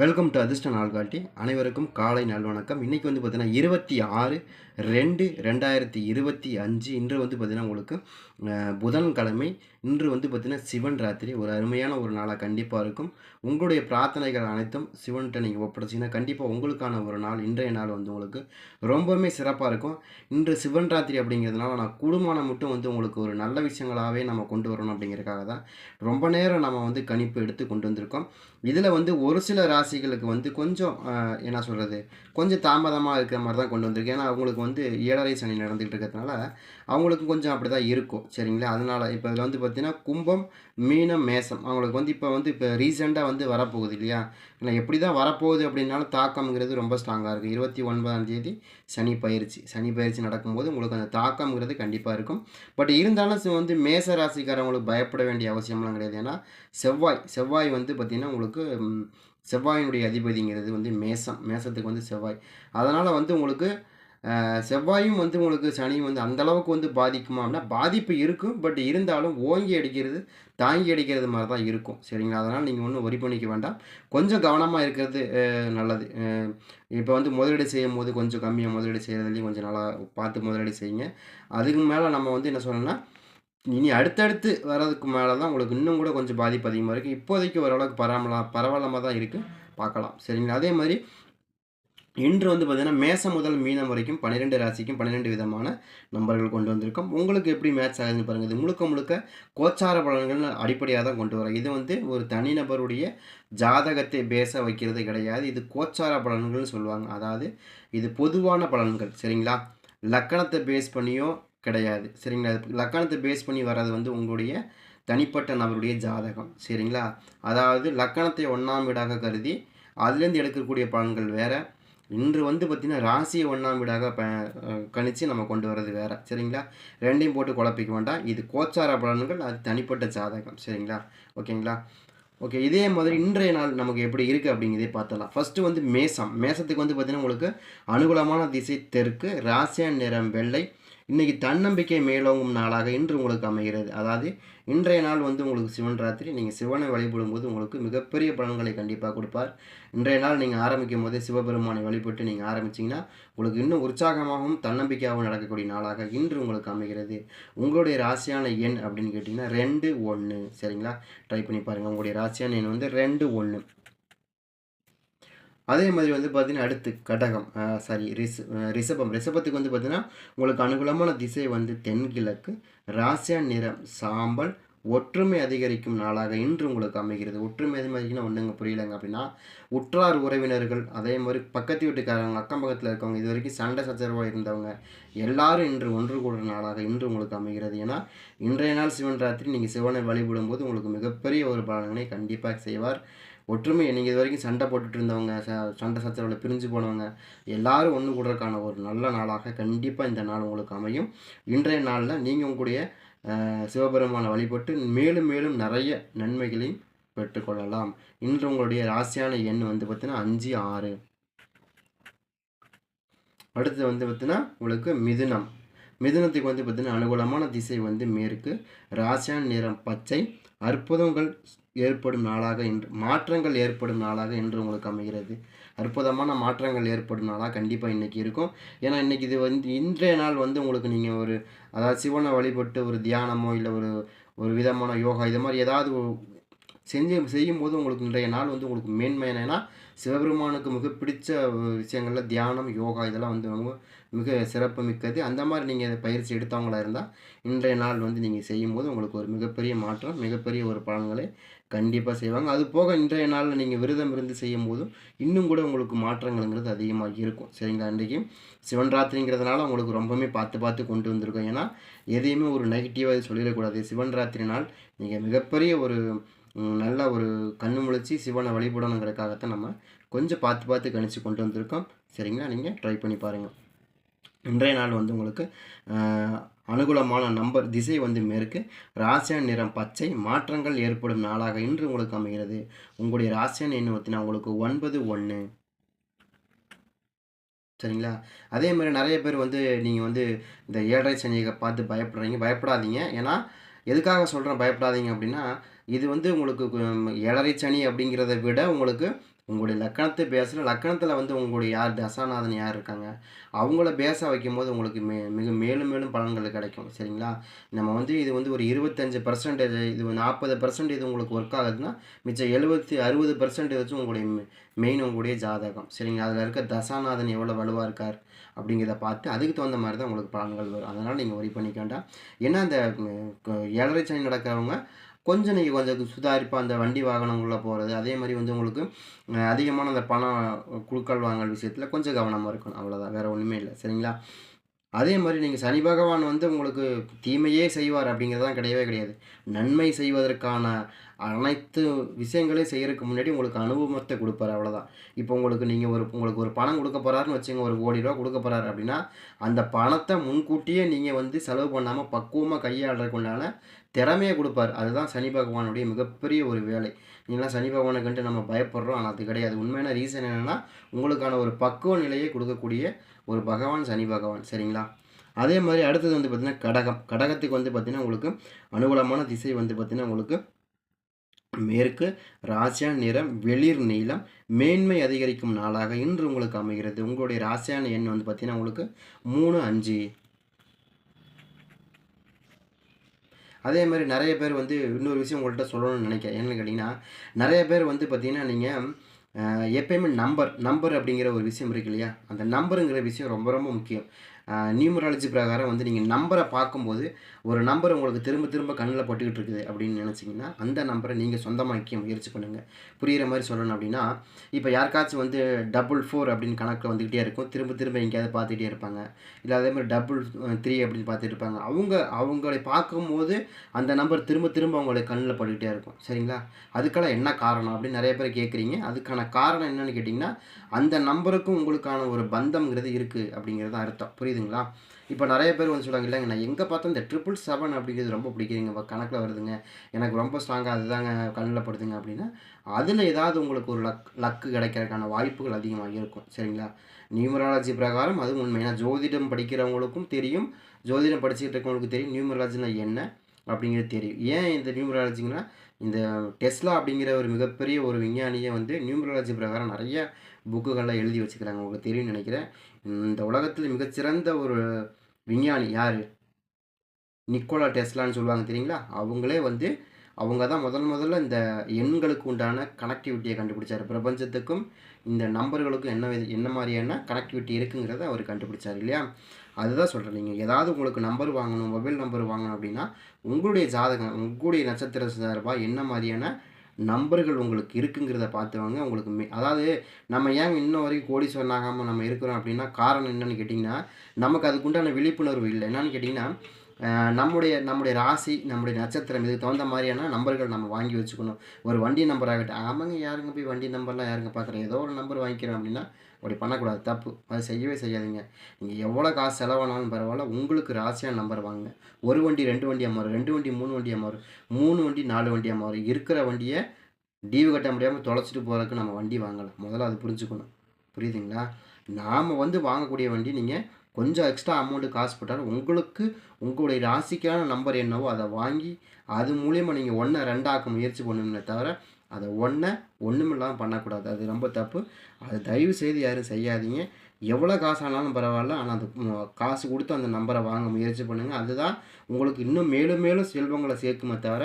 Welcome to அதிர்ஷ்ட நாள்காட்டி அனைவருக்கும் காலை நல்வணக்கம். இன்றைக்கி வந்து பார்த்திங்கன்னா இருபத்தி ஆறு ரெண்டு ரெண்டாயிரத்தி இருபத்தி அஞ்சு. இன்று வந்து பார்த்திங்கன்னா உங்களுக்கு புதன்கிழமை. இன்று வந்து பார்த்திங்கன்னா சிவன் ராத்திரி. ஒரு அருமையான ஒரு நாளாக கண்டிப்பாக இருக்கும். உங்களுடைய பிரார்த்தனைகள் அனைத்தும் சிவன்கிட்ட நீங்கள் ஒப்படைச்சிங்கன்னா கண்டிப்பாக உங்களுக்கான ஒரு நாள் இன்றைய நாள் வந்து உங்களுக்கு ரொம்பவுமே சிறப்பாக இருக்கும். இன்று சிவன் ராத்திரி அப்படிங்கிறதுனால நான் குடும்பம் மட்டும் வந்து உங்களுக்கு ஒரு நல்ல விஷயங்களாகவே நம்ம கொண்டு வரணும் அப்படிங்கிறதுக்காக தான் ரொம்ப நேரம் நம்ம வந்து கணிப்பு எடுத்து கொண்டு வந்திருக்கோம். இதில் வந்து ஒரு சில ராசிகளுக்கு வந்து கொஞ்சம் என்ன சொல்கிறது கொஞ்சம் தாமதமாக இருக்கிற மாதிரி தான் கொண்டு வந்திருக்கு. ஏன்னா அவங்களுக்கு வந்து ஏழரை சனி நடந்துகிட்டு இருக்கிறதுனால அவங்களுக்கு கொஞ்சம் அப்படி தான் இருக்கும். சரிங்களா? அதனால் இப்போ இதில் வந்து பார்த்திங்கன்னா கும்பம் மீனம் மேசம். அவங்களுக்கு வந்து இப்போ வந்து இப்போ ரீசெண்டாக வந்து வரப்போகுது இல்லையா? இல்லை எப்படி தான் வரப்போகுது அப்படின்னாலும் தாக்கம்ங்கிறது ரொம்ப ஸ்ட்ராங்காக இருக்குது இருபத்தி ஒன்பதாம் தேதி சனி பயிற்சி. சனி பயிற்சி நடக்கும்போது உங்களுக்கு அந்த தாக்கம்ங்கிறது கண்டிப்பாக இருக்கும். பட் இருந்தாலும் வந்து மேச ராசிக்காரவங்களுக்கு பயப்பட வேண்டிய அவசியம்லாம் கிடையாது. ஏன்னா செவ்வாய் செவ்வாய் வந்து பார்த்திங்கன்னா உங்களுக்கு செவ்வாயினுடைய அதிபதிங்கிறது வந்து மேசம் மேசத்துக்கு வந்து செவ்வாய். அதனால் வந்து உங்களுக்கு செவ்வாயும் வந்து உங்களுக்கு சனியும் வந்து அந்தளவுக்கு வந்து பாதிக்குமா அப்படின்னா பாதிப்பு இருக்கும். பட் இருந்தாலும் ஓங்கி அடிக்கிறது தாங்கி அடிக்கிறது மாதிரி தான் இருக்கும். சரிங்களா? அதனால் நீங்கள் ஒன்றும் ஒரி பண்ணிக்க வேண்டாம். கொஞ்சம் கவனமாக இருக்கிறது நல்லது. இப்போ வந்து முதலீடு செய்யும் போது கொஞ்சம் கம்மியாக முதலீடு செய்கிறதுலையும் கொஞ்சம் நல்லா பார்த்து முதலீடு செய்யுங்க. அதுக்கு மேலே நம்ம வந்து என்ன சொல்லணும்னா இனி அடுத்தடுத்து வர்றதுக்கு மேலே தான் உங்களுக்கு இன்னும் கூட கொஞ்சம் பாதிப்பு அதிகமாக இருக்குது இப்போதைக்கு ஓரளவுக்கு பரவாயில்ல பரவாயில்லாம தான் இருக்குது பார்க்கலாம். சரிங்களா? அதே மாதிரி இன்று வந்து பார்த்தீங்கன்னா மேசம் முதல் மீனம் வரைக்கும் பன்னிரெண்டு ராசிக்கும் பன்னிரெண்டு விதமான நம்பர்கள் கொண்டு வந்திருக்கோம். உங்களுக்கு எப்படி மேட்ச் ஆகுதுன்னு பாருங்கள் இது முழுக்க முழுக்க கோச்சார பலன்கள் அடிப்படையாக தான் கொண்டு வரோம். இது வந்து ஒரு தனிநபருடைய ஜாதகத்தை பேச வைக்கிறது கிடையாது. இது கோச்சார பலன்கள்னு சொல்லுவாங்க. அதாவது இது பொதுவான பலன்கள். சரிங்களா? லக்கணத்தை பேஸ் பண்ணியோ கிடையாது. சரிங்களா? லக்கணத்தை பேஸ் பண்ணி வர்றது வந்து உங்களுடைய தனிப்பட்ட நபருடைய ஜாதகம். சரிங்களா? அதாவது லக்கணத்தை ஒன்றாம் வீடாக கருதி அதுலேருந்து எடுக்கக்கூடிய பலன்கள் வேறு. இன்று வந்து பார்த்திங்கன்னா ராசியை ஒன்றாம் வீடாக ப கணித்து நம்ம கொண்டு வர்றது வேறு. சரிங்களா? ரெண்டையும் போட்டு குழப்பிக்க வேண்டாம். இது கோச்சார பலன்கள் அது தனிப்பட்ட ஜாதகம். சரிங்களா? ஓகேங்களா? ஓகே இதே மாதிரி இன்றைய நாள் நமக்கு எப்படி இருக்குது அப்படிங்கிறதே பார்த்தலாம் ஃபஸ்ட்டு வந்து மேசம். மேசத்துக்கு வந்து பார்த்திங்கன்னா உங்களுக்கு அனுகூலமான திசை தெற்கு ராசியான் நிறம் வெள்ளை இன்றைக்கி தன்னம்பிக்கை மேலோங்கும் நாளாக இன்று உங்களுக்கு அமைகிறது. அதாவது இன்றைய நாள் வந்து உங்களுக்கு சிவன் ராத்திரி. நீங்கள் சிவனை வழிபடும் போது உங்களுக்கு மிகப்பெரிய பலன்களை கண்டிப்பாக கொடுப்பார். இன்றைய நாள் நீங்கள் ஆரம்பிக்கும் போதே சிவபெருமானை வழிபட்டு நீங்கள் ஆரம்பிச்சிங்கன்னா உங்களுக்கு இன்னும் உற்சாகமாகவும் தன்னம்பிக்கையாகவும் நடக்கக்கூடிய நாளாக இன்று உங்களுக்கு அமைகிறது. உங்களுடைய ராசியான எண் அப்படின்னு கேட்டிங்கன்னா ரெண்டு ஒன்று சரிங்களா? ட்ரை பண்ணி பாருங்கள் உங்களுடைய ராசியான எண் வந்து ரெண்டு ஒன்று அதே மாதிரி வந்து பார்த்தீங்கன்னா அடுத்து கடகம். சாரி ரிஷ ரிஷபம். ரிஷபத்துக்கு வந்து பார்த்தீங்கன்னா உங்களுக்கு அனுகூலமான திசை வந்து தென்கிழக்கு. ராசியா நிறம் சாம்பல். ஒற்றுமை அதிகரிக்கும் நாளாக இன்று உங்களுக்கு அமைகிறது. ஒற்றுமை அதிகரிக்கணும் ஒன்றுங்க புரியலைங்க அப்படின்னா உற்றார் உறவினர்கள் அதே மாதிரி பக்கத்து வீட்டுக்காரங்க அக்கம் பக்கத்தில் இருக்கவங்க இது வரைக்கும் சண்டை சச்சரவாக இருந்தவங்க எல்லாரும் இன்று ஒன்று கூடுற நாளாக இன்று உங்களுக்கு அமைகிறது. ஏன்னா இன்றைய நாள் சிவன் ராத்திரி நீங்கள் சிவனை வழிபடும் போது உங்களுக்கு மிகப்பெரிய ஒரு பலன்களை கண்டிப்பாக செய்வார். ஒற்றுமையை நீங்கள் இது வரைக்கும் சண்டை போட்டுட்டு இருந்தவங்க ச- சண்டை சச்சரவில் பிரிஞ்சு போனவங்க எல்லாரும் ஒன்று கூடுறதுக்கான ஒரு நல்ல நாளாக கண்டிப்பாக இந்த நாள் உங்களுக்கு அமையும். இன்றைய நாளில் நீங்கள் உங்களுடைய சிவபெருமானை வழிபட்டு மேலும் மேலும் நிறைய நன்மைகளையும் பெற்றுக்கொள்ளலாம் இன்று உங்களுடைய ராசியான எண் வந்து பார்த்தீங்கன்னா அஞ்சு ஆறு. அடுத்து வந்து பார்த்தீங்கன்னா உங்களுக்கு மிதுனம். மிதுனத்துக்கு வந்து பார்த்தீங்கன்னா அனுகூலமான திசை வந்து மேற்கு. ராசியான நிறம் பச்சை. அற்புதங்கள் ஏற்படும் நாளாக இன்று மாற்றங்கள் ஏற்படும் நாளாக இன்று உங்களுக்கு அமைகிறது. அற்புதமான மாற்றங்கள் ஏற்படும் நாளாக கண்டிப்பாக இன்றைக்கி இருக்கும். ஏன்னா இன்றைக்கி இது வந்து இன்றைய நாள் வந்து உங்களுக்கு நீங்கள் ஒரு அதாவது சிவனை வழிபட்டு ஒரு தியானமோ இல்லை ஒரு ஒரு விதமான யோகா இது மாதிரி ஏதாவது செஞ்சு செய்யும்போது உங்களுக்கு இன்றைய நாள் வந்து உங்களுக்கு மேன்மையான என்னென்னா சிவபெருமானுக்கு மிக பிடிச்ச விஷயங்களில் தியானம் யோகா இதெல்லாம் வந்து ரொம்ப மிக சிறப்பு மிக்கது. அந்த மாதிரி நீங்கள் பயிற்சி எடுத்தவங்களா இருந்தால் இன்றைய நாள் வந்து நீங்கள் செய்யும்போது உங்களுக்கு ஒரு மிகப்பெரிய மாற்றம் மிகப்பெரிய ஒரு பலன்களை கண்டிப்பாக செய்வாங்க. அது போக இன்றைய நாளில் நீங்கள் விரதம் இருந்து செய்யும் போதும் இன்னும் கூட உங்களுக்கு மாற்றங்கள்ங்கிறது அதிகமாக இருக்கும். சரிங்களா? இன்றைக்கி சிவன் ராத்திரிங்கிறதுனால உங்களுக்கு ரொம்பவுமே பார்த்து பார்த்து கொண்டு வந்திருக்கோம். ஏன்னா எதையுமே ஒரு நெகட்டிவாக சொல்லிடக்கூடாது. சிவன் ராத்திரி நாள் நீங்கள் மிகப்பெரிய ஒரு நல்ல ஒரு கண்ணு முழிச்சு சிவனை வழிபடணுங்கிறதுக்காகத்தான் நம்ம கொஞ்சம் பார்த்து பார்த்து கணிச்சு கொண்டு வந்திருக்கோம். சரிங்களா? நீங்கள் ட்ரை பண்ணி பாருங்கள் இன்றைய நாள் வந்து உங்களுக்கு அனுகூலமான நம்பர் திசை வந்து மேற்கு. ராசியான் நிறம் பச்சை. மாற்றங்கள் ஏற்படும் நாளாக இன்று உங்களுக்கு அமைகிறது. உங்களுடைய ராசியான் எண்ணு பார்த்தீங்கன்னா உங்களுக்கு ஒன்பது ஒன்று சரிங்களா? அதே மாதிரி நிறைய பேர் வந்து நீங்கள் வந்து இந்த ஏழரை சனியை பார்த்து பயப்படுறீங்க. பயப்படாதீங்க. ஏன்னா எதுக்காக சொல்கிறேன் பயப்படாதீங்க அப்படின்னா இது வந்து உங்களுக்கு கு- ஏழரை சனி அப்படிங்கிறத விட உங்களுக்கு உங்களுடைய லக்கணத்தை பேசுகிற லக்கணத்தில் வந்து உங்களுடைய யார் தசாநாதன் யார் இருக்காங்க அவங்கள பேச வைக்கும்போது உங்களுக்கு மே மிக மேலும் மேலும் பலன்கள் கிடைக்கும் சரிங்களா? நம்ம வந்து இது வந்து ஒரு இருபத்தஞ்சு பர்சன்டேஜ் இது நாற்பது பர்சன்டேஜ் உங்களுக்கு ஒர்க் ஆகுதுன்னா மிச்சம் எழுபத்தி அறுபது பர்சன்டேஜ் உங்களுடைய மெயின் உங்களுடைய ஜாதகம் சரிங்களா? அதில் இருக்க தசாநாதன் எவ்வளோ வலுவாக இருக்கார் அப்படிங்கிறத பார்த்து அதுக்கு தகுந்த மாதிரி தான் உங்களுக்கு பலன்கள் வரும். அதனால் நீங்கள் ஒரி பண்ணிக்க வேண்டாம். ஏன்னா அந்த ஏழரை சனி நடக்கிறவங்க கொஞ்சம் நீங்கள் கொஞ்சம் சுதாரிப்பாக அந்த வண்டி வாகனங்களில் போகிறது அதே மாதிரி வந்து உங்களுக்கு அதிகமான அந்த பணம் குழுக்கள் வாங்கல் விஷயத்தில் கொஞ்சம் கவனமாக இருக்கணும். அவ்வளோதான் வேறு ஒன்றுமே இல்லை. சரிங்களா? அதே மாதிரி நீங்கள் சனி பகவான் வந்து உங்களுக்கு தீமையே செய்வார் அப்படிங்கிறதான் கிடையவே கிடையாது. நன்மை செய்வதற்கான அனைத்து விஷயங்களையும் செய்கிறதுக்கு முன்னாடி உங்களுக்கு அனுபவத்தை கொடுப்பாரு. அவ்வளோதான் இப்போ உங்களுக்கு நீங்கள் ஒரு உங்களுக்கு ஒரு பணம் கொடுக்க போகிறாருன்னு வச்சுங்க ஒரு கோடி ரூபா கொடுக்க போகிறாரு அப்படின்னா அந்த பணத்தை முன்கூட்டியே நீங்கள் வந்து செலவு பண்ணாமல் பக்குவமாக கையாளுறதுக்கு உண்டான திறமையை கொடுப்பார். அதுதான் சனி பகவானுடைய மிகப்பெரிய ஒரு வேலை. நீங்களாம் சனி பகவானுக்குன்ட்டு நம்ம பயப்படுறோம். ஆனால் அது கிடையாது. உண்மையான ரீசன் என்னென்னா உங்களுக்கான ஒரு பக்குவ நிலையை கொடுக்கக்கூடிய ஒரு பகவான் சனி பகவான். சரிங்களா? அதே மாதிரி அடுத்தது வந்து பார்த்திங்கன்னா கடகம். கடகத்துக்கு வந்து பார்த்திங்கன்னா உங்களுக்கு அனுகூலமான திசை வந்து பார்த்திங்கன்னா உங்களுக்கு மேற்கு ராசியான் நிறம் வெளிர் நீளம் மேன்மை அதிகரிக்கும் நாளாக இன்று உங்களுக்கு அமைகிறது. உங்களுடைய ராசியான எண் வந்து பார்த்திங்கன்னா உங்களுக்கு மூணு அஞ்சு. அதே மாதிரி நிறைய பேர் வந்து இன்னொரு விஷயம் உங்கள்கிட்ட சொல்லணும்னு நினைக்கிறேன். என்னன்னு கேட்டிங்கன்னா நிறைய பேர் வந்து பார்த்திங்கன்னா நீங்கள் எப்பயுமே நம்பர் நம்பர் அப்படிங்கிற ஒரு விஷயம் இருக்கு இல்லையா? அந்த நம்பருங்கிற விஷயம் ரொம்ப ரொம்ப முக்கியம். நியூமராலஜி பிரகாரம் வந்து நீங்கள் நம்பரை பார்க்கும்போது ஒரு நம்பர் உங்களுக்கு திரும்ப திரும்ப கண்ணில் பட்டுக்கிட்டு இருக்குது அப்படின்னு நினச்சிங்கன்னா அந்த நம்பரை நீங்கள் சொந்தமாக்க முயற்சி பண்ணுங்கள் புரிகிற மாதிரி சொல்லணும் அப்படின்னா இப்போ யாருக்காச்சும் வந்து டபுள் ஃபோர் அப்படின்னு கணக்கில் வந்துக்கிட்டே இருக்கும். திரும்ப திரும்ப எங்கேயாவது பார்த்துக்கிட்டே இருப்பாங்க. இல்லை அதே மாதிரி டபுள் த்ரீ அப்படின்னு பார்த்துட்டு இருப்பாங்க. அவங்க அவங்களை பார்க்கும்போது அந்த நம்பர் திரும்ப திரும்ப அவங்களுடைய கண்ணில் பட்டுக்கிட்டே இருக்கும். சரிங்களா? அதுக்கெல்லாம் என்ன காரணம் அப்படின்னு நிறைய பேர் கேட்குறீங்க. அதுக்கான காரணம் என்னென்னு கேட்டிங்கன்னா அந்த நம்பருக்கும் உங்களுக்கான ஒரு பந்தம்ங்கிறது இருக்குது அப்படிங்கிறது அர்த்தம். புரியுது? புரியுதுங்களா? இப்போ நிறைய பேர் வந்து சொல்லுவாங்க இல்லைங்க நான் எங்கே பார்த்தா இந்த ட்ரிபிள் செவன் அப்படிங்கிறது ரொம்ப பிடிக்குதுங்க கணக்கில் வருதுங்க. எனக்கு ரொம்ப ஸ்ட்ராங்காக அதுதாங்க கண்ணில் படுதுங்க. அப்படின்னா அதில் ஏதாவது உங்களுக்கு ஒரு லக் லக்கு கிடைக்கிறதுக்கான வாய்ப்புகள் அதிகமாக இருக்கும். சரிங்களா? நியூமராலஜி பிரகாரம் அது உண்மை. ஏன்னா ஜோதிடம் படிக்கிறவங்களுக்கும் தெரியும். ஜோதிடம் படிச்சுக்கிட்டு இருக்கவங்களுக்கும் தெரியும் நியூமராலஜினா என்ன அப்படிங்கிறது தெரியும். ஏன் இந்த நியூமராலஜிங்கன்னா இந்த டெஸ்லா அப்படிங்கிற ஒரு மிகப்பெரிய ஒரு விஞ்ஞானியை வந்து நியூமராலஜி பிரகாரம் நிறைய புக்குகள்லாம் எழுதி வச்சுக்கிறாங்க. உங்களுக்கு தெரியும்னு நினைக்கிறேன். இந்த உலகத்தில் மிகச்சிறந்த ஒரு விஞ்ஞானி யார்? நிக்கோலா டெஸ்லான்னு சொல்லுவாங்க தெரியுங்களா? அவங்களே வந்து அவங்க தான் முதல் முதல்ல இந்த எண்களுக்கு உண்டான கனெக்டிவிட்டியை கண்டுபிடிச்சார். பிரபஞ்சத்துக்கும் இந்த நம்பர்களுக்கும் என்ன என்ன மாதிரியான கனெக்டிவிட்டி இருக்குங்கிறத அவர் கண்டுபிடிச்சார் இல்லையா? அதுதான் சொல்கிறேன் நீங்கள் ஏதாவது உங்களுக்கு நம்பர் வாங்கணும் மொபைல் நம்பர் வாங்கணும் அப்படின்னா உங்களுடைய ஜாதகம் உங்களுடைய நட்சத்திர சார்பாக என்ன மாதிரியான நம்பர்கள் உங்களுக்கு இருக்குங்கிறத பார்த்துவாங்க. உங்களுக்கு மே அதாவது நம்ம ஏன் இன்ன வரைக்கும் கோடீஸ்வரன் ஆகாமல் நம்ம இருக்கிறோம் அப்படின்னா காரணம் என்னென்னு கேட்டிங்கன்னா நமக்கு அதுக்குண்டான விழிப்புணர்வு இல்லை. என்னென்னு கேட்டிங்கன்னா நம்முடைய நம்முடைய ராசி நம்முடைய நட்சத்திரம் இதுக்கு தகுந்த மாதிரியான நம்பர்கள் நம்ம வாங்கி வச்சுக்கணும். ஒரு வண்டி நம்பர் ஆகட்டும். ஆமாங்க யாருங்க போய் வண்டி நம்பர்லாம் யாருங்க பார்க்குறேன் ஏதோ ஒரு நம்பர் வாங்கிக்கிறோம் அப்படின்னா அப்படி பண்ணக்கூடாது. தப்பு. அது செய்யவே செய்யாதீங்க. நீங்கள் எவ்வளோ காசு செலவானாலும் பரவாயில்ல. உங்களுக்கு ராசியான நம்பர் வாங்குங்க. ஒரு வண்டி ரெண்டு வண்டியாக மாறும் ரெண்டு வண்டி மூணு வண்டியாக மாறும் மூணு வண்டி நாலு வண்டியாக மாறும் இருக்கிற வண்டியை டீவு கட்ட முடியாமல் தொலைச்சிட்டு போகிறதுக்கு நம்ம வண்டி வாங்கலாம். முதல்ல அது புரிஞ்சுக்கணும். புரியுதுங்களா? நாம் வந்து வாங்கக்கூடிய வண்டி நீங்கள் கொஞ்சம் எக்ஸ்ட்ரா அமௌண்ட்டு காசு போட்டாலும் உங்களுக்கு உங்களுடைய ராசிக்கான நம்பர் என்னவோ அதை வாங்கி அது மூலியமாக நீங்கள் ஒன்றை ரெண்டாக்க முயற்சி பண்ணுங்களே தவிர அதை ஒன்றை ஒன்றுமில்லாமல் பண்ணக்கூடாது. அது ரொம்ப தப்பு. அதை தயவு செய்து யாரும் செய்யாதீங்க. எவ்வளோ காசு ஆனாலும் பரவாயில்ல. ஆனால் அந்த காசு கொடுத்து அந்த நம்பரை வாங்க முயற்சி பண்ணுங்கள் அதுதான் உங்களுக்கு இன்னும் மேலும் மேலும் செல்வங்களை சேர்க்குமே தவிர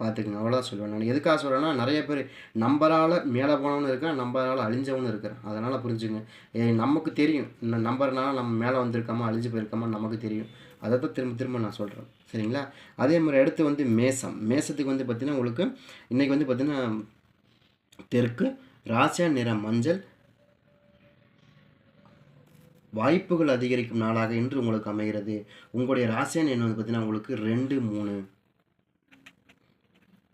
பார்த்துக்குங்க. அவ்வளோதான் சொல்லுவேன் நான். எதுக்காக சொல்கிறேன்னா நிறைய பேர் நம்பரால் மேலே போனவனு இருக்கான் நம்பரால் அழிஞ்சவனு இருக்கிறான். அதனால் புரிஞ்சுங்க ஏ, நமக்கு தெரியும். இந்த நம்பர்னால நம்ம மேலே வந்திருக்கோமா அழிஞ்சு போயிருக்கோமா நமக்கு தெரியும். அதை தான் திரும்ப திரும்ப நான் சொல்கிறேன் சரிங்களா? அதே மாதிரி அடுத்து வந்து மேசம். மேசத்துக்கு வந்து பார்த்திங்கன்னா உங்களுக்கு இன்றைக்கி வந்து பார்த்திங்கன்னா தெற்கு ராசியா நிற மஞ்சள் வாய்ப்புகள் அதிகரிக்கும் நாளாக இன்று உங்களுக்கு அமைகிறது. உங்களுடைய ராசியான எண் வந்து பார்த்திங்கன்னா உங்களுக்கு ரெண்டு மூணு.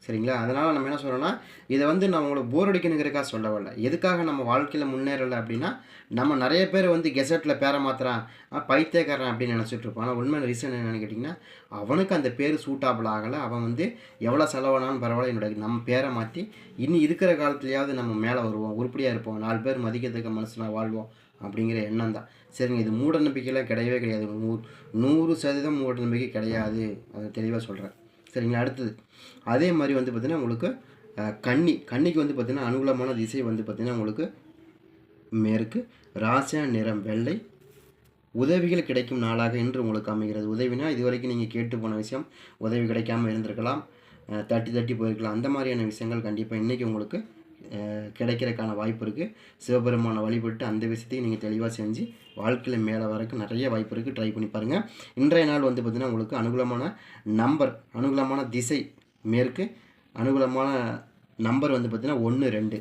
சரிங்களா? அதனால் நம்ம என்ன சொல்கிறோன்னா இதை வந்து நான் உங்களுக்கு போர் அடிக்கணுங்கிறக்காக சொல்ல வரல. எதுக்காக நம்ம வாழ்க்கையில் முன்னேறலை அப்படின்னா நம்ம நிறைய பேர் வந்து கெசட்டில் பேரை மாத்திரான் ஆ, பைத்தியக்காரன் அப்படின்னு நினச்சிட்டு ஆனால் உண்மையான ரீசன் என்னன்னு கேட்டிங்கன்னா அவனுக்கு அந்த பேர் சூட்டாபிள் ஆகலை. அவன் வந்து எவ்வளோ செலவானாலும் பரவாயில்ல. என்னோட நம்ம பேரை மாற்றி இனி இருக்கிற காலத்துலையாவது நம்ம மேலே வருவோம். உருப்படியாக இருப்போம். நாலு பேர் மதிக்கிறதுக்கு மனசில் வாழ்வோம் அப்படிங்கிற எண்ணம் தான். சரிங்க இது மூட நம்பிக்கையெல்லாம் கிடையவே கிடையாது. நூறு நூறு சதவீதம் மூட நம்பிக்கை கிடையாது. அதை தெளிவாக சொல்கிறேன் சரிங்களா? அடுத்தது. அதே மாதிரி வந்து பார்த்திங்கன்னா உங்களுக்கு கன்னி. கன்னிக்கு வந்து பார்த்திங்கன்னா அனுகூலமான திசை வந்து பார்த்திங்கன்னா உங்களுக்கு மேற்கு ராசியா நிறம் வெள்ளை. உதவிகள் கிடைக்கும் நாளாக இன்று உங்களுக்கு அமைகிறது. உதவினா இது வரைக்கும் நீங்கள் கேட்டு போன விஷயம் உதவி கிடைக்காம இருந்திருக்கலாம். தட்டி தட்டி போயிருக்கலாம். அந்த மாதிரியான விஷயங்கள் கண்டிப்பாக இன்றைக்கி உங்களுக்கு கிடைக்கிறதுக்கான வாய்ப்பு இருக்குது சிவபெருமானை வழிபட்டு அந்த விஷயத்தையும் நீங்கள் தெளிவாக செஞ்சு வாழ்க்கையில் மேலே வரக்கு நிறைய வாய்ப்பு இருக்குது ட்ரை பண்ணி பாருங்கள் இன்றைய நாள் வந்து பார்த்திங்கன்னா உங்களுக்கு அனுகூலமான நம்பர் அனுகூலமான திசை மேற்கு அனுகூலமான நம்பர் வந்து பார்த்திங்கன்னா ஒன்று ரெண்டு.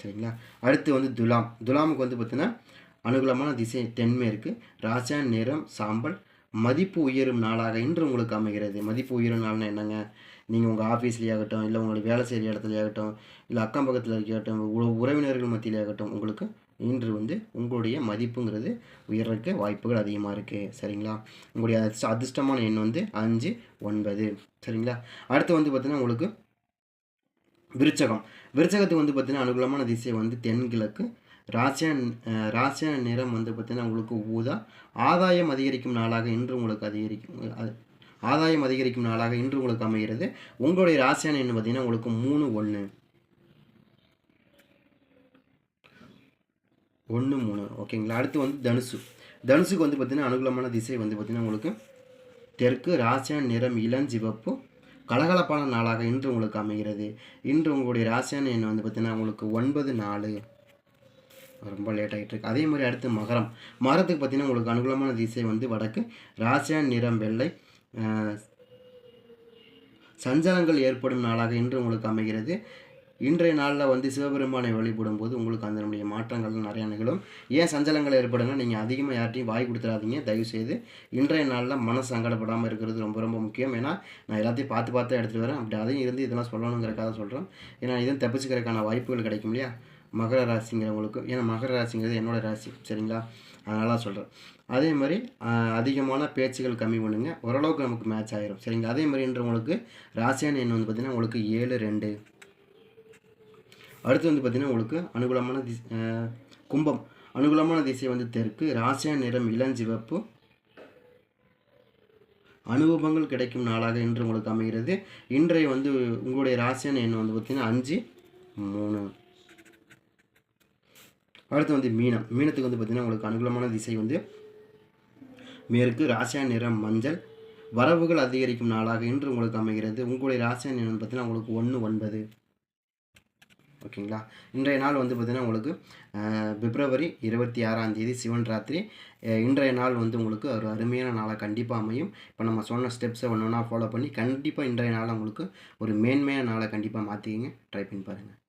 சரிங்களா? அடுத்து வந்து துலாம். துலாமுக்கு வந்து பார்த்திங்கன்னா அனுகூலமான திசை தென்மேற்கு ராசா நிறம் சாம்பல் மதிப்பு உயரும் நாளாக இன்று உங்களுக்கு அமைகிறது. மதிப்பு உயரும் நாள்னா என்னங்க? நீங்கள் உங்கள் ஆஃபீஸ்லேயாகட்டும் இல்லை உங்களுக்கு வேலை செய்கிற இடத்துலையாகட்டும் இல்லை அக்கம் பக்கத்தில் இருக்கட்டும் உ- உறவினர்கள் மத்தியிலேயாகட்டும் உங்களுக்கு இன்று வந்து உங்களுடைய மதிப்புங்கிறது உயர்றதுக்கு வாய்ப்புகள் அதிகமாக இருக்குது சரிங்களா? உங்களுடைய அதிர்ஷ்ட- அதிர்ஷ்டமான எண் வந்து அஞ்சு ஒன்பது. சரிங்களா? அடுத்து வந்து பார்த்திங்கன்னா உங்களுக்கு விருச்சகம். விருச்சகத்துக்கு வந்து பார்த்திங்கன்னா அனுகூலமான திசை வந்து தென்கிழக்கு. ராசியன் அஹ், ராசியான நிறம் வந்து பார்த்திங்கன்னா உங்களுக்கு ஊதா. ஆதாயம் அதிகரிக்கும் நாளாக இன்று உங்களுக்கு அதிகரிக்கும் அது- ஆதாயம் அதிகரிக்கும் நாளாக இன்று உங்களுக்கு அமைகிறது. உங்களுடைய ராசியான எண் பார்த்தீங்கன்னா உங்களுக்கு மூணு ஒன்று ஒன்று மூணு. ஓகேங்களா அடுத்து வந்து தனுசு. தனுசுக்கு வந்து பார்த்திங்கன்னா அனுகூலமான திசை வந்து பார்த்திங்கன்னா உங்களுக்கு தெற்கு ராசியான நிறம் இளஞ்சிவப்பு கலகலப்பான நாளாக இன்று உங்களுக்கு அமைகிறது. இன்று உங்களுடைய ராசியான எண் வந்து பார்த்திங்கன்னா உங்களுக்கு ஒன்பது நாலு. ரொம்ப லேட் ஆகிட்டு இருக்கு. அதே மாதிரி அடுத்து மகரம். மகரத்துக்கு பார்த்தீங்கன்னா உங்களுக்கு அனுகூலமான திசை வந்து வடக்கு. ராசியான் நிறம் வெள்ளை. சஞ்சலங்கள் ஏற்படும் நாளாக இன்று உங்களுக்கு அமைகிறது. இன்றைய நாளில் வந்து சிவபெருமானை வழிபடும் போது உங்களுக்கு அதனுடைய மாற்றங்கள் நிறையா நிகழும். ஏன் சஞ்சலங்கள் ஏற்படுங்க நீங்கள் அதிகமாக யார்ட்டையும் வாய் கொடுத்துடாதீங்க தயவுசெய்து இன்றைய நாளில் மனசு சங்கடப்படாமல் இருக்கிறது ரொம்ப ரொம்ப முக்கியம். ஏன்னா நான் எல்லாத்தையும் பார்த்து பார்த்து எடுத்துகிட்டு வரேன். அப்படி அதையும் இருந்து இதெல்லாம் சொல்லணுங்கிறக்காக சொல்கிறேன் ஏன்னா இதுவும் தப்பிச்சுக்கிறதுக்கான வாய்ப்புகள் கிடைக்கும் இல்லையா மகர ராசிங்கிறவங்களுக்கு. ஏன்னா மகர ராசிங்கிறது என்னோடய ராசி. சரிங்களா? அதனால சொல்கிறேன் அதே மாதிரி அதிகமான பேச்சுகள் கம்மி பண்ணுங்க. ஓரளவுக்கு நமக்கு மேட்ச் ஆயிரும். சரிங்களா? அதே மாதிரி இன்று உங்களுக்கு ராசியான எண் வந்து பார்த்திங்கன்னா உங்களுக்கு ஏழு ரெண்டு. அடுத்து வந்து பார்த்திங்கன்னா உங்களுக்கு அனுகூலமான திஸ் கும்பம். அனுகூலமான திசை வந்து தெற்கு. ராசியான நிறம் இளஞ்சிவப்பு அனுபவங்கள் கிடைக்கும் நாளாக இன்று உங்களுக்கு அமைகிறது. இன்றைய வந்து உங்களுடைய ராசியான எண் வந்து பார்த்திங்கன்னா அஞ்சு மூணு. அடுத்து வந்து மீனம். மீனத்துக்கு வந்து பார்த்திங்கன்னா உங்களுக்கு அனுகூலமான திசை வந்து மேற்கு ராசியா நிறம் மஞ்சள். வரவுகள் அதிகரிக்கும் நாளாக இன்று உங்களுக்கு அமைகிறது. உங்களுடைய ராசியா நிறம் பார்த்தீங்கன்னா பார்த்திங்கன்னா உங்களுக்கு ஒன்று ஒன்பது. ஓகேங்களா? இன்றைய நாள் வந்து பார்த்திங்கன்னா உங்களுக்கு பிப்ரவரி இருபத்தி ஆறாம் தேதி சிவன் ராத்திரி. இன்றைய நாள் வந்து உங்களுக்கு ஒரு அருமையான நாளாக கண்டிப்பாக அமையும். இப்போ நம்ம சொன்ன ஸ்டெப்ஸை ஒன்று ஒன்றா ஃபாலோ பண்ணி கண்டிப்பாக இன்றைய நாளை உங்களுக்கு ஒரு மேன்மையான நாளை கண்டிப்பாக மாற்றிக்கிங்க ட்ரை பண்ணி பாருங்கள்